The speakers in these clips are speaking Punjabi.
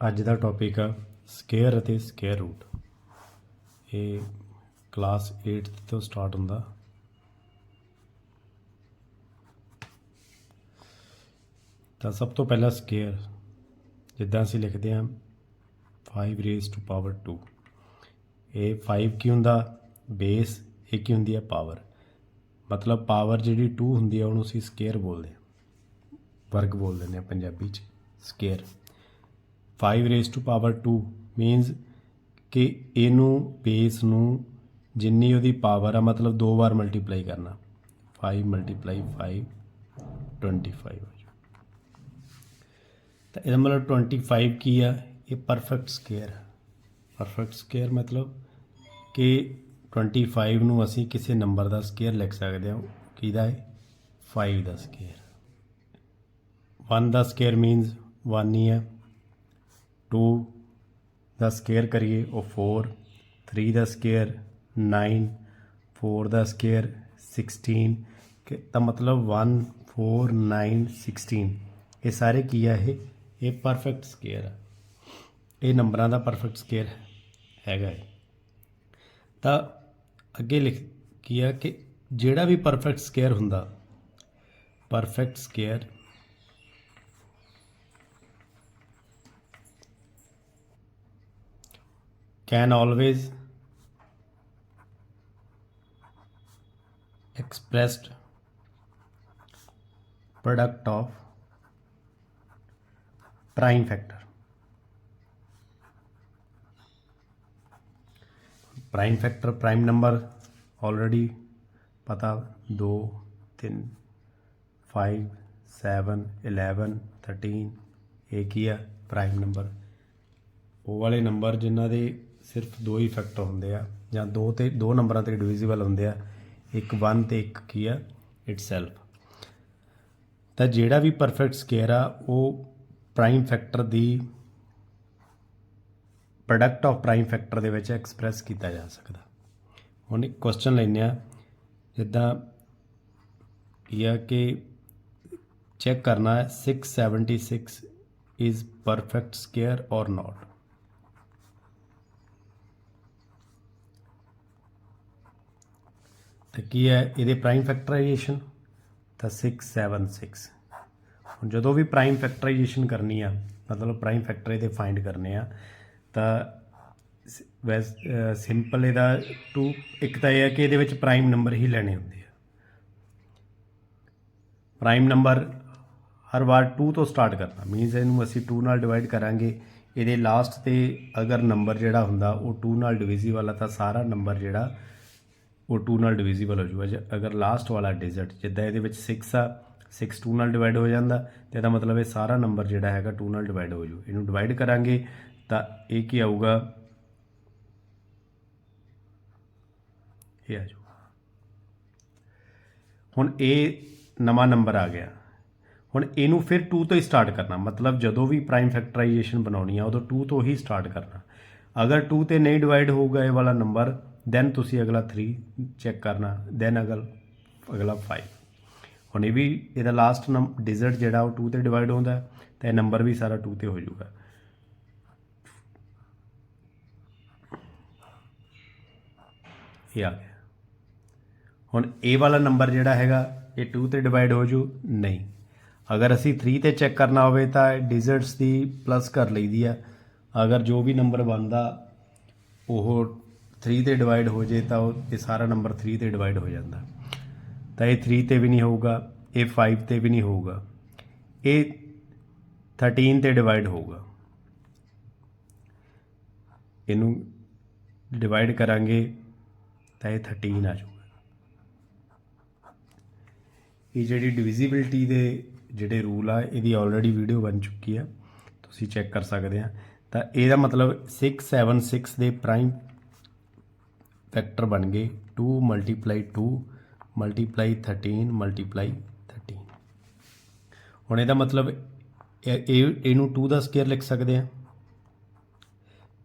ਅੱਜ ਦਾ ਟੌਪਿਕ ਆ ਸਕੇਅਰ ਅਤੇ ਸਕੇਅਰ ਰੂਟ ਇਹ ਕਲਾਸ 8 ਤੋਂ ਸਟਾਰਟ ਹੁੰਦਾ। ਤਾਂ ਸਭ ਤੋਂ ਪਹਿਲਾਂ ਸਕੇਅਰ ਜਿੱਦਾਂ ਅਸੀਂ ਲਿਖਦੇ ਹਾਂ 5 ਰੇਜ਼ ਟੂ ਪਾਵਰ 2 ਇਹ 5 ਕੀ ਹੁੰਦਾ? ਬੇਸ ਇਹ ਕੀ ਹੁੰਦੀ ਹੈ? ਪਾਵਰ ਮਤਲਬ ਪਾਵਰ ਜਿਹੜੀ 2 ਹੁੰਦੀ ਹੈ, ਉਹਨੂੰ ਅਸੀਂ ਸਕੇਅਰ ਬੋਲਦੇ ਹਾਂ। ਵਰਗ ਬੋਲ ਦਿੰਦੇ ਹਾਂ ਪੰਜਾਬੀ ਚ square 5 raise to power 2 means ਕਿ ਇਹਨੂੰ ਬੇਸ ਨੂੰ ਜਿੰਨੀ ਉਹਦੀ ਪਾਵਰ ਆ, ਮਤਲਬ ਦੋ ਵਾਰ ਮਲਟੀਪਲਾਈ ਕਰਨਾ। 5 ਮਲਟੀਪਲਾਈ 5 25 ਹੋ ਤਾਂ ਇਹਦਾ ਮਤਲਬ 25 ਕੀ ਆ? ਇਹ ਪਰਫੈਕਟ ਸਕੁਅਰ ਪਰਫੈਕਟ ਸਕੁਅਰ ਮਤਲਬ ਕਿ 25 ਨੂੰ ਅਸੀਂ ਕਿਸੇ ਨੰਬਰ ਦਾ ਸਕੁਅਰ ਲਿਖ ਸਕਦੇ ਹਾਂ। ਕਿਹਦਾ ਹੈ? 5 ਦਾ ਸਕੁਅਰ 1 ਦਾ ਸਕੁਅਰ ਮੀਨਸ 1 ਹੀ ਹੈ 2 ਦਾ ਸਕੁਅਰ ਕਰੀਏ ਉਹ 4 3 ਦਾ ਸਕੁਅਰ 9 4 ਦਾ ਸਕੁਅਰ 16 ਤਾਂ ਮਤਲਬ 1 4 9 16 ਇਹ ਸਾਰੇ ਕੀ ਆ ਇਹ ਇਹ ਪਰਫੈਕਟ ਸਕੁਅਰ ਆ ਇਹ ਨੰਬਰਾਂ ਦਾ ਪਰਫੈਕਟ ਸਕੁਅਰ ਹੈਗਾ ਹੈ ਤਾਂ ਅੱਗੇ ਲਿਖ ਕੀ ਆ ਕਿ ਜਿਹੜਾ ਵੀ ਪਰਫੈਕਟ ਸਕੁਅਰ ਹੁੰਦਾ perfect square can always expressed product of prime factor prime factor prime number already ਪਤਾ ਦੋ ਤਿੰਨ ਫਾਈਵ ਸੈਵਨ ਇਲੈਵਨ ਥਰਟੀਨ ਇਹ ਕੀ ਹੈ ਪ੍ਰਾਈਮ ਨੰਬਰ ਉਹ ਵਾਲੇ ਨੰਬਰ ਜਿਹਨਾਂ ਦੇ ਸਿਰਫ ਦੋ ਹੀ ਫੈਕਟਰ ਹੁੰਦੇ ਆ, ਜਾਂ ਦੋ ਤੇ, ਦੋ ਨੰਬਰਾਂ ਤੇ ਡਿਵੀਜ਼ੀਬਲ ਹੁੰਦੇ ਆ, ਇੱਕ 1 ਤੇ ਇੱਕ ਕੀ ਆ ਇਟਸੈਲਫ ਤਾਂ ਜਿਹੜਾ ਵੀ ਪਰਫੈਕਟ ਸਕੇਅਰ ਆ, ਉਹ ਪ੍ਰਾਈਮ ਫੈਕਟਰ ਦੀ ਪ੍ਰੋਡਕਟ ਆਫ ਪ੍ਰਾਈਮ ਫੈਕਟਰ ਦੇ ਵਿੱਚ ਐਕਸਪ੍ਰੈਸ ਕੀਤਾ ਜਾ ਸਕਦਾ। ਹੁਣ ਇੱਕ ਕੁਐਸਚਨ ਲੈਂਦੇ ਆ ਜਿੱਦਾਂ ਇਹ ਆ ਕਿ ਚੈੱਕ ਕਰਨਾ ਹੈ 676 is perfect square or not ਤਾਂ ਕੀ ਹੈ? ਇਹਦੇ ਪ੍ਰਾਈਮ ਫੈਕਟਰਾਈਜੇਸ਼ਨ ਤਾਂ 676 ਹੁਣ ਜਦੋਂ ਵੀ ਪ੍ਰਾਈਮ ਫੈਕਟਰਾਈਜੇਸ਼ਨ ਕਰਨੀ ਆ, ਮਤਲਬ ਪ੍ਰਾਈਮ ਫੈਕਟਰ ਇਹਦੇ ਫਾਈਂਡ ਕਰਨੇ ਆ, ਤਾਂ ਸ- ਵੈਸ ਸਿੰਪਲ ਇਹਦਾ ਟੂ ਇੱਕ ਤਾਂ ਇਹ ਹੈ ਕਿ ਇਹਦੇ ਵਿੱਚ ਪ੍ਰਾਈਮ ਨੰਬਰ ਹੀ ਲੈਣੇ ਹੁੰਦੇ ਆ। ਪ੍ਰਾਈਮ ਨੰਬਰ ਹਰ ਵਾਰ 2 ਤੋਂ ਸਟਾਰਟ ਕਰਨਾ ਮੀਨਸ ਇਹਨੂੰ ਅਸੀਂ 2 ਨਾਲ ਡਿਵਾਈਡ ਕਰਾਂਗੇ। ਇਹਦੇ ਲਾਸਟ ਤੇ ਅਗਰ ਨੰਬਰ ਜਿਹੜਾ ਹੁੰਦਾ, ਉਹ 2 ਨਾਲ ਡਿਵੀਜ਼ੀ ਵਾਲਾ, ਤਾਂ ਸਾਰਾ ਨੰਬਰ ਜਿਹੜਾ ਉਹ 2 ਨਾਲ ਡਿਵੀਜ਼ੀਬਲ ਹੋ ਜਾਊਗਾ। ਜੇ ਅਗਰ ਲਾਸਟ ਵਾਲਾ ਡਿਜਿਟ ਜਿੱਦਾਂ ਇਹਦੇ ਵਿੱਚ 6 ਆ 6 2 ਨਾਲ ਡਿਵਾਈਡ ਹੋ ਜਾਂਦਾ, ਤੇ ਇਹਦਾ ਮਤਲਬ ਇਹ ਸਾਰਾ ਨੰਬਰ ਜਿਹੜਾ ਹੈਗਾ 2 ਨਾਲ ਡਿਵਾਈਡ ਹੋ ਜੂ ਇਹਨੂੰ ਡਿਵਾਈਡ ਕਰਾਂਗੇ, ਤਾਂ ਇਹ ਕੀ ਆਊਗਾ? ਇਹ ਆ ਜਾਊਗਾ ਹੁਣ ਇਹ ਨਵਾਂ ਨੰਬਰ ਆ ਗਿਆ। ਹੁਣ ਇਹਨੂੰ ਫਿਰ 2 ਤੋਂ ਹੀ ਸਟਾਰਟ ਕਰਨਾ। ਮਤਲਬ ਜਦੋਂ ਵੀ ਪ੍ਰਾਈਮ ਫੈਕਟਰਾਈਜੇਸ਼ਨ ਬਣਾਉਣੀ ਆ, ਉਦੋਂ 2 ਤੋਂ ਹੀ ਸਟਾਰਟ ਕਰਨਾ। ਅਗਰ 2 ਤੇ ਨਹੀਂ ਡਿਵਾਈਡ ਹੋਊਗਾ ਇਹ ਵਾਲਾ ਨੰਬਰ ਦੈਨ ਤੁਸੀਂ ਅਗਲਾ 3 ਚੈੱਕ ਕਰਨਾ ਦੈਨ ਅਗਲ, ਅਗਲਾ 5 ਹੁਣ ਇਹ ਵੀ ਇਹਦਾ ਲਾਸਟ ਨੰਬਰ ਡਿਜਿਟ ਜਿਹੜਾ ਉਹ 2 ਤੇ ਡਿਵਾਈਡ ਹੁੰਦਾ ਤਾਂ ਇਹ ਨੰਬਰ ਵੀ ਸਾਰਾ 2 ਤੇ ਹੋ ਜਾਊਗਾ। ਇਹ ਆ ਗਿਆ। ਹੁਣ ਇਹ ਵਾਲਾ ਨੰਬਰ ਜਿਹੜਾ ਹੈਗਾ, ਇਹ 2 ਤੇ ਡਿਵਾਈਡ ਹੋ ਜੂ, ਨਹੀਂ। ਅਗਰ ਅਸੀਂ 3 ਤੇ ਚੈੱਕ ਕਰਨਾ ਹੋਵੇ ਤਾਂ ਡਿਜਿਟਸ ਦੀ ਪਲੱਸ ਕਰ ਲਈਦੀ ਆ ਅਗਰ ਜੋ ਵੀ ਨੰਬਰ ਬਣਦਾ, ਉਹ 3 ਤੇ ਡਿਵਾਈਡ ਹੋ ਜੇ ਤਾਂ ਉਹ, ਇਹ ਸਾਰਾ ਨੰਬਰ 3 ਤੇ ਡਿਵਾਈਡ ਹੋ ਜਾਂਦਾ। ਤਾਂ ਇਹ 3 ਤੇ ਵੀ ਨਹੀਂ ਹੋਊਗਾ, ਇਹ 5 ਤੇ ਵੀ ਨਹੀਂ ਹੋਊਗਾ, ਇਹ 13 ਤੇ ਡਿਵਾਈਡ ਹੋਊਗਾ। ਇਹਨੂੰ ਡਿਵਾਈਡ ਕਰਾਂਗੇ ਤਾਂ ਇਹ 13 ਆ ਜਾਊਗਾ। ਇਹ ਜਿਹੜੀ ਡਿਵੀਜ਼ੀਬਿਲਟੀ ਦੇ ਜਿਹੜੇ ਰੂਲ ਆ, ਇਹਦੀ ਆਲਰੇਡੀ ਵੀਡੀਓ ਬਣ ਚੁੱਕੀ ਆ, ਤੁਸੀਂ ਚੈੱਕ ਕਰ ਸਕਦੇ ਆ। ਤਾਂ ਇਹਦਾ ਮਤਲਬ 676 ਦੇ ਪ੍ਰਾਈਮ ਫੈਕਟਰ ਬਣ ਗਏ 2 ਮਲਟੀਪਲਾਈ 2 ਮਲਟੀਪਲਾਈ 13 ਮਲਟੀਪਲਾਈ 13 ਹੁਣ ਇਹਦਾ ਮਤਲਬ ਇਹ ਇਹਨੂੰ 2 ਦਾ ਸਕੁਅਰ ਲਿਖ ਸਕਦੇ ਆ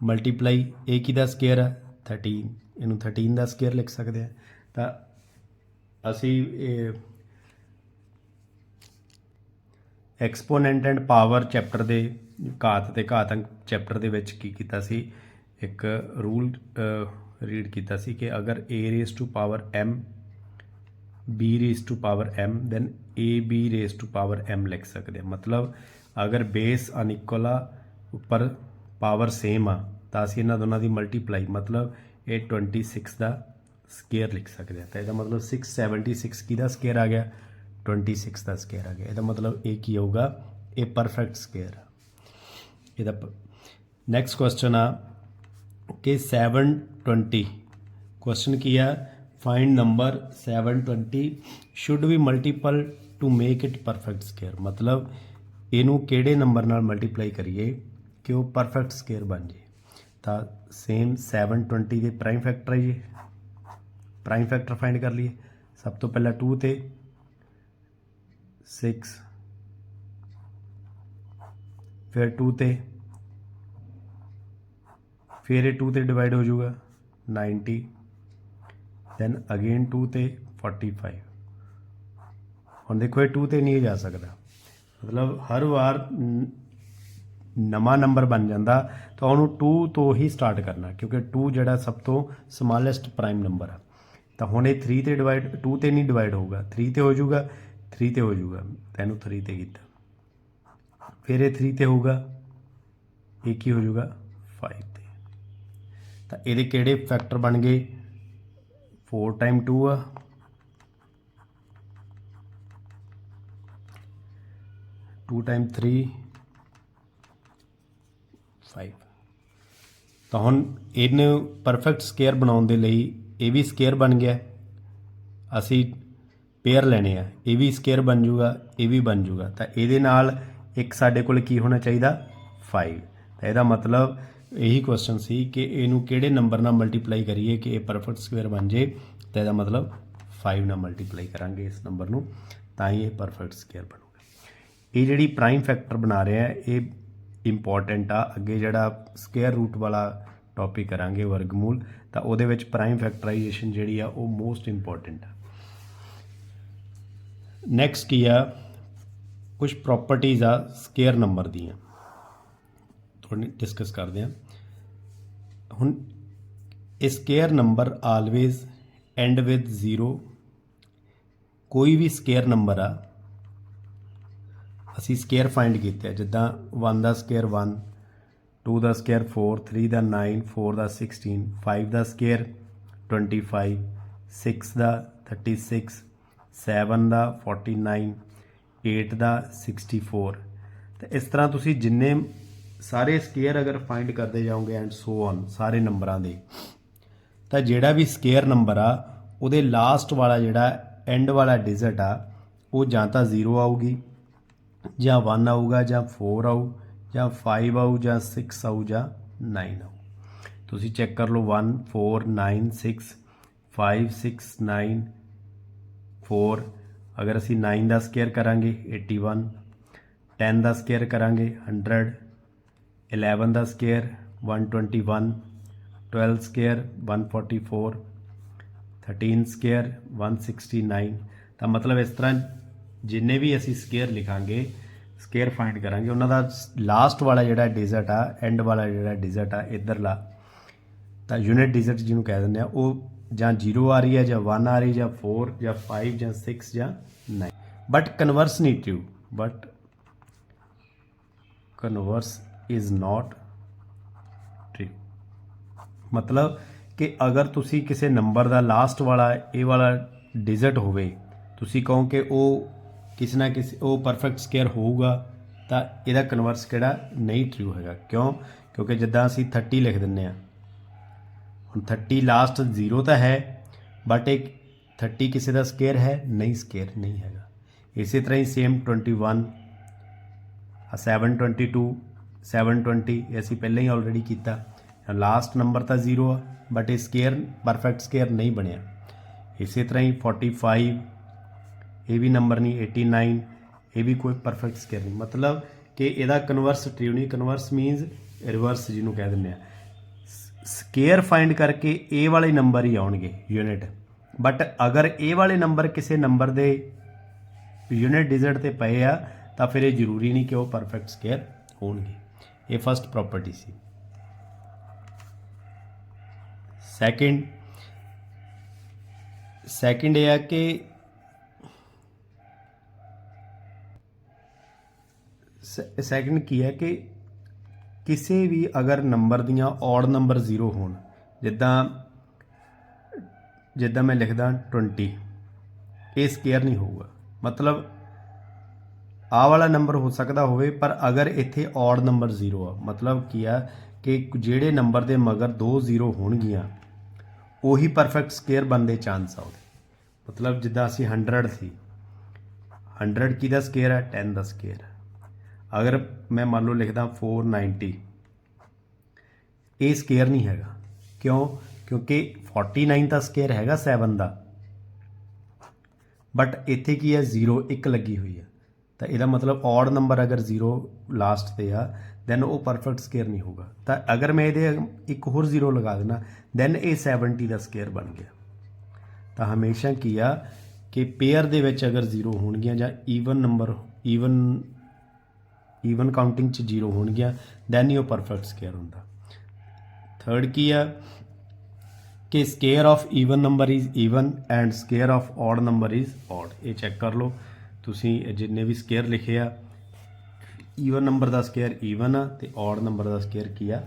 ਮਲਟੀਪਲਾਈ ਇਹ ਕਿਹਦਾ ਸਕੁਅਰ ਆ? 13 ਇਹਨੂੰ 13 ਦਾ ਸਕੁਅਰ ਲਿਖ ਸਕਦੇ ਆ ਤਾਂ ਅਸੀਂ, ਇਹ ਐਕਸਪੋਨੈਂਟ ਐਂਡ ਪਾਵਰ ਚੈਪਟਰ ਦੇ ਘਾਤ ਤੇ ਘਾਤੰਕ ਚੈਪਟਰ ਦੇ ਵਿੱਚ ਕੀ ਕੀਤਾ ਸੀ? ਇੱਕ ਰੂਲ ਰੀਡ ਕੀਤਾ ਸੀ ਕਿ ਅਗਰ a raise to power m, b raise to power m then ab raise to power m ਲਿਖ ਸਕਦੇ ਹਾਂ। ਮਤਲਬ ਅਗਰ ਬੇਸ ਅਨਇਕੁਅਲ ਆ, ਉੱਪਰ ਪਾਵਰ ਸੇਮ ਆ, ਤਾਂ ਅਸੀਂ ਇਹਨਾਂ ਦੋਨਾਂ ਦੀ ਮਲਟੀਪਲਾਈ ਮਤਲਬ ਇਹ 26 ਦਾ ਸਕੁਅਰ ਲਿਖ ਸਕਦੇ ਹਾਂ। ਤਾਂ ਇਹਦਾ ਮਤਲਬ 676 ਕਿਹਦਾ ਸਕੁਅਰ ਆ ਗਿਆ? 26 ਦਾ ਸਕੁਅਰ ਆ ਗਿਆ। ਇਹਦਾ ਮਤਲਬ ਇਹ ਕੀ ਹੋਊਗਾ? ਇਹ ਪਰਫੈਕਟ ਸਕੁਅਰ ਇਹਦਾ ਨੈਕਸਟ ਕੁਐਸਚਨ ਆ। ਕਿ 720 ਕੁਐਸਚਨ ਕੀ ਆ find number 720 should be multiple to make it perfect square ਮਤਲਬ ਇਹਨੂੰ ਕਿਹੜੇ ਨੰਬਰ ਨਾਲ ਮਲਟੀਪਲਾਈ ਕਰੀਏ ਕਿ ਉਹ ਪਰਫੈਕਟ ਸਕੁਅਰ ਬਣ ਜੇ ਤਾਂ ਸੇਮ 720 ਦੇ ਪ੍ਰਾਈਮ ਫੈਕਟਰ ਹੈ ਜੀ। ਪ੍ਰਾਈਮ ਫੈਕਟਰ ਫਾਈਂਡ ਕਰ ਲਈਏ। ਸਭ ਤੋਂ ਪਹਿਲਾਂ 2 ਤੇ। 6 ਫਿਰ 2 ਤੇ। ਫਿਰ ਇਹ 2 ਤੇ ਡਿਵਾਈਡ ਹੋ ਜਾਊਗਾ 90 ਦੈਨ ਅਗੇਨ 2 ਤੇ 45 ਹੁਣ ਦੇਖੋ ਇਹ 2 ਤੇ ਨਹੀਂ ਜਾ ਸਕਦਾ। ਮਤਲਬ ਹਰ ਵਾਰ ਨਵਾਂ ਨੰਬਰ ਬਣ ਜਾਂਦਾ, ਤਾਂ ਉਹਨੂੰ 2 ਤੋਂ ਹੀ ਸਟਾਰਟ ਕਰਨਾ, ਕਿਉਂਕਿ 2 ਜਿਹੜਾ ਸਭ ਤੋਂ ਸਮਾਲੈਸਟ ਪ੍ਰਾਈਮ ਨੰਬਰ ਆ। ਤਾਂ ਹੁਣ ਇਹ 3 ਤੇ ਡਿਵਾਈਡ 2 ਤੇ ਨਹੀਂ ਡਿਵਾਈਡ ਹੋਊਗਾ 3 ਤੇ ਹੋ ਜਾਊਗਾ 3 ਤੇ ਹੋ ਜਾਊਗਾ ਤੈਨੂੰ 3 ਤੇ ਕੀਤਾ। ਫਿਰ ਇਹ 3 ਤੇ ਹੋਊਗਾ ਇਹ ਕੀ ਹੋ ਜਾਊਗਾ 5 ਤਾਂ ਇਹਦੇ ਕਿਹੜੇ ਫੈਕਟਰ ਬਣ ਗਏ? 4 ਟਾਈਮ 2 ਆ। 2 ਟਾਈਮ 3 5 ਤਾਂ ਹੁਣ ਇਹਨੂੰ ਪਰਫੈਕਟ ਸਕੁਅਰ ਬਣਾਉਣ ਦੇ ਲਈ ਇਹ ਵੀ ਸਕੁਅਰ ਬਣ ਗਿਆ। ਅਸੀਂ ਪੇਅਰ ਲੈਣੇ ਆ। ਇਹ ਵੀ ਸਕੁਅਰ ਬਣ ਜੂਗਾ ਇਹ ਵੀ ਬਣ ਜੂਗਾ ਤਾਂ ਇਹਦੇ ਨਾਲ ਇੱਕ ਸਾਡੇ ਕੋਲ ਕੀ ਹੋਣਾ ਚਾਹੀਦਾ? 5 ਤਾਂ ਇਹਦਾ ਮਤਲਬ ਇਹੀ ਕੁਐਸਚਨ ਸੀ ਕਿ ਇਹਨੂੰ ਕਿਹੜੇ ਨੰਬਰ ਨਾਲ ਮਲਟੀਪਲਾਈ ਕਰੀਏ ਕਿ ਇਹ ਪਰਫੈਕਟ ਸਕੁਅਰ ਬਣ ਜੇ ਤਾਂ ਇਹਦਾ ਮਤਲਬ 5 ਨਾਲ ਮਲਟੀਪਲਾਈ ਕਰਾਂਗੇ ਇਸ ਨੰਬਰ ਨੂੰ, ਤਾਂ ਹੀ ਇਹ ਪਰਫੈਕਟ ਸਕੁਅਰ ਬਣੂਗਾ। ਇਹ ਜਿਹੜੀ ਪ੍ਰਾਈਮ ਫੈਕਟਰ ਬਣਾ ਰਿਹਾ ਹੈ ਇਹ ਇੰਪੋਰਟੈਂਟ ਆ। ਅੱਗੇ ਜਿਹੜਾ ਸਕੁਅਰ ਰੂਟ ਵਾਲਾ ਟੌਪਿਕ ਕਰਾਂਗੇ ਵਰਗਮੂਲ, ਤਾਂ ਉਹਦੇ ਵਿੱਚ ਪ੍ਰਾਈਮ ਫੈਕਟਰਾਈਜੇਸ਼ਨ ਜਿਹੜੀ ਆ, ਉਹ ਮੋਸਟ ਇੰਪੋਰਟੈਂਟ ਆ। ਨੈਕਸਟ ਕੀ ਆ? ਕੁਝ ਪ੍ਰਾਪਰਟੀਆਂ ਆ ਸਕੇਅਰ ਨੰਬਰ ਦੀਆਂ। ਥੋੜੀ ਡਿਸਕਸ ਕਰਦੇ ਹਾਂ। ਹੁਣ square number always end with 0 ਕੋਈ ਵੀ ਸਕੇਅਰ ਨੰਬਰ ਆ, ਅਸੀਂ ਸਕੇਅਰ ਫਾਈਂਡ ਕੀਤਾ ਜਿੱਦਾਂ 1 ਦਾ ਸਕੇਅਰ 1 2 ਦਾ ਸਕੇਅਰ 4 3 ਦਾ 9 4 ਦਾ 16 5 ਦਾ ਸਕੁਅਰ 25 6 ਦਾ 36 7 ਦਾ 49 8 ਦਾ 64 ਤੇ ਇਸ ਤਰ੍ਹਾਂ ਤੁਸੀਂ ਜਿੰਨੇ ਸਾਰੇ ਸਕੇਅਰ ਅਗਰ ਫਾਈਂਡ ਕਰਦੇ ਜਾਓਗੇ ਐਂਡ ਸੋ ਔਨ ਸਾਰੇ ਨੰਬਰਾਂ ਦੇ, ਤਾਂ ਜਿਹੜਾ ਵੀ ਸਕੇਅਰ ਨੰਬਰ ਆ, ਉਹਦੇ ਲਾਸਟ ਵਾਲਾ ਜਿਹੜਾ ਐਂਡ ਵਾਲਾ ਡਿਜ਼ਟ ਆ, ਉਹ ਜਾਂ ਤਾਂ 0 ਆਊਗੀ, ਜਾਂ 1 ਆਊਗਾ, ਜਾਂ 4 ਆਊ, ਜਾਂ 5 ਆਊ, ਜਾਂ 6 ਆਊ, ਜਾਂ 9 ਆਊ। ਤੁਸੀਂ ਚੈੱਕ ਕਰ ਲਓ 1 4 9 6 5 6 9 4 ਅਗਰ ਅਸੀਂ 9 ਦਾ ਸਕੇਅਰ ਕਰਾਂਗੇ 81 10 ਦਾ ਸਕੇਅਰ ਕਰਾਂਗੇ 100 11 ਦਾ ਸਕੁਅਰ 121 12 ਸਕੁਅਰ 144 13 ਸਕੁਅਰ 169 ਤਾਂ ਮਤਲਬ ਇਸ ਤਰ੍ਹਾਂ ਜਿੰਨੇ ਵੀ ਅਸੀਂ ਸਕੁਅਰ ਲਿਖਾਂਗੇ ਸਕੁਅਰ ਫਾਈਂਡ ਕਰਾਂਗੇ, ਉਹਨਾਂ ਦਾ ਲਾਸਟ ਵਾਲਾ ਜਿਹੜਾ ਡਿਜਿਟ ਆ ਐਂਡ ਵਾਲਾ ਜਿਹੜਾ ਡਿਜਿਟ ਆ, ਇਧਰਲਾ, ਤਾਂ ਯੂਨਿਟ ਡਿਜਿਟ ਜਿਹਨੂੰ ਕਹਿ ਦਿੰਦੇ ਆ, ਉਹ ਜਾਂ 0 ਆ ਰਹੀ ਹੈ, ਜਾਂ 1 ਆ ਰਹੀ, ਜਾਂ 4 ਜਾਂ 5 ਜਾਂ 6 ਜਾਂ 9 ਬਟ ਕਨਵਰਸ ਨਹੀਂ true but converse is not true ਮਤਲਬ ਕਿ ਅਗਰ ਤੁਸੀਂ ਕਿਸੇ ਨੰਬਰ ਦਾ ਲਾਸਟ ਵਾਲਾ, ਇਹ ਵਾਲਾ ਡਿਜਿਟ ਹੋਵੇ, ਤੁਸੀਂ ਕਹੋ ਕਿ ਉਹ ਕਿਸੇ ਨਾ ਕਿਸੇ, ਉਹ ਪਰਫੈਕਟ ਸਕੁਅਰ ਹੋਊਗਾ, ਤਾਂ ਇਹਦਾ ਕਨਵਰਸ ਕਿਹੜਾ ਨਹੀਂ ਟਰੂ ਹੈਗਾ। ਕਿਉਂ? ਕਿਉਂਕਿ ਜਿੱਦਾਂ ਅਸੀਂ 30 ਲਿਖ ਦਿੰਨੇ ਆ ਹੁਣ 30 ਲਾਸਟ 0 ਤਾਂ ਹੈ ਬਟ ਇੱਕ 30 ਕਿਸੇ ਦਾ ਸਕੁਅਰ ਹੈ, ਨਹੀਂ ਸਕੁਅਰ ਨਹੀਂ ਹੈਗਾ। ਇਸੇ ਤਰ੍ਹਾਂ ਹੀ ਸੇਮ 21 ਆ 722 720 ਇਹ ਅਸੀਂ ਪਹਿਲਾਂ ਹੀ ਆਲਰੇਡੀ ਕੀਤਾ। ਲਾਸਟ ਨੰਬਰ ਤਾਂ 0 ਆ ਬਟ ਇਹ ਸਕੇਅਰ ਪਰਫੈਕਟ ਸਕੇਅਰ ਨਹੀਂ ਬਣਿਆ। ਇਸੇ ਤਰ੍ਹਾਂ ਹੀ 45 ਇਹ ਵੀ ਨੰਬਰ ਨਹੀਂ 89 ਇਹ ਵੀ ਕੋਈ ਪਰਫੈਕਟ ਸਕੇਅਰ ਨਹੀਂ। ਮਤਲਬ ਕਿ ਇਹਦਾ ਕਨਵਰਸ ਟ੍ਰਿਊਨੀ ਕਨਵਰਸ ਮੀਨਸ ਰਿਵਰਸ ਜਿਹਨੂੰ ਕਹਿ ਦਿੰਦੇ ਆ। ਸਕੇਅਰ ਫਾਈਂਡ ਕਰਕੇ ਇਹ ਵਾਲੇ ਨੰਬਰ ਹੀ ਆਉਣਗੇ ਯੂਨਿਟ ਬਟ ਅਗਰ ਇਹ ਵਾਲੇ ਨੰਬਰ ਕਿਸੇ ਨੰਬਰ ਦੇ ਯੂਨਿਟ ਡਿਜਿਟ ਤੇ ਪਏ ਆ, ਤਾਂ ਫਿਰ ਇਹ ਜ਼ਰੂਰੀ ਨਹੀਂ ਕਿ ਉਹ ਪਰਫੈਕਟ ਸਕੇਅਰ ਹੋਣਗੇ। ਇਹ ਫਸਟ ਪ੍ਰਾਪਰਟੀ ਸੀ। ਸੈਕਿੰਡ ਸੈਕਿੰਡ ਇਹ ਹੈ ਕਿ ਸੈਕਿੰਡ ਕੀ ਹੈ ਕਿ ਕਿਸੇ ਵੀ ਅਗਰ ਨੰਬਰ ਦੀਆਂ ਔਡ ਨੰਬਰ 0 ਹੋਣ, ਜਿੱਦਾਂ ਜਿੱਦਾਂ ਮੈਂ ਲਿਖਦਾ 20 ਇਹ ਸਕੇਅਰ ਨਹੀਂ ਹੋਊਗਾ। ਮਤਲਬ ਆ ਵਾਲਾ ਨੰਬਰ ਹੋ ਸਕਦਾ ਹੋਵੇ, ਪਰ ਅਗਰ ਇੱਥੇ ਔਡ ਨੰਬਰ 0 ਆ, ਮਤਲਬ ਕੀ ਆ ਕਿ ਜਿਹੜੇ ਨੰਬਰ ਦੇ ਮਗਰ ਦੋ 0 ਹੋਣਗੀਆਂ, ਉਹੀ ਪਰਫੈਕਟ ਸਕੇਅਰ ਬਣਦੇ ਚਾਂਸ ਆ ਉਹਦੇ। ਮਤਲਬ ਜਿੱਦਾਂ ਅਸੀਂ 100 ਸੀ 100 ਦਾ ਸਕੇਅਰ ਹੈ 10 ਦਾ ਸਕੇਅਰ ਅਗਰ ਮੈਂ ਮੰਨ ਲਓ ਲਿਖਦਾ 490 ਇਹ ਸਕੇਅਰ ਨਹੀਂ ਹੈਗਾ। ਕਿਉਂ? ਕਿਉਂਕਿ 49 ਦਾ ਸਕੇਅਰ ਹੈਗਾ 7 ਦਾ। ਬਟ ਇੱਥੇ ਕੀ ਹੈ 0 1 ਲੱਗੀ ਹੋਈ ਹੈ ਤਾਂ ਇਹਦਾ ਮਤਲਬ ਔਡ ਨੰਬਰ ਅਗਰ 0 ਲਾਸਟ ਤੇ ਆ ਦੈਨ ਉਹ ਪਰਫੈਕਟ ਸਕੇਅਰ ਨਹੀਂ ਹੋਊਗਾ। ਤਾਂ ਅਗਰ ਮੈਂ ਇਹਦੇ ਇੱਕ ਹੋਰ 0 ਲਗਾ ਦੇਣਾ ਦੈਨ ਇਹ 70 ਦਾ ਸਕੇਅਰ ਬਣ ਗਿਆ। ਤਾਂ ਹਮੇਸ਼ਾ ਕੀ ਆ ਕਿ ਪੇਅਰ ਦੇ ਵਿੱਚ ਅਗਰ 0 ਹੋਣਗੀਆਂ ਜਾਂ even number even even counting ਚ 0 ਹੋਣਗੀਆਂ ਦੈਨ ਹੀ ਉਹ ਪਰਫੈਕਟ ਸਕੇਅਰ ਹੁੰਦਾ। ਥਰਡ ਕੀ ਆ ਕਿ square of even number is even and square of odd number is odd ਇਹ ਚੈੱਕ ਕਰ ਲਓ। ਤੁਸੀਂ ਜਿੰਨੇ ਵੀ ਸਕੇਅਰ ਲਿਖੇ ਆ ਈਵਨ ਨੰਬਰ ਦਾ ਸਕੇਅਰ ਈਵਨ ਆ ਤੇ ਔਡ ਨੰਬਰ ਦਾ ਸਕੇਅਰ ਕੀ ਆ?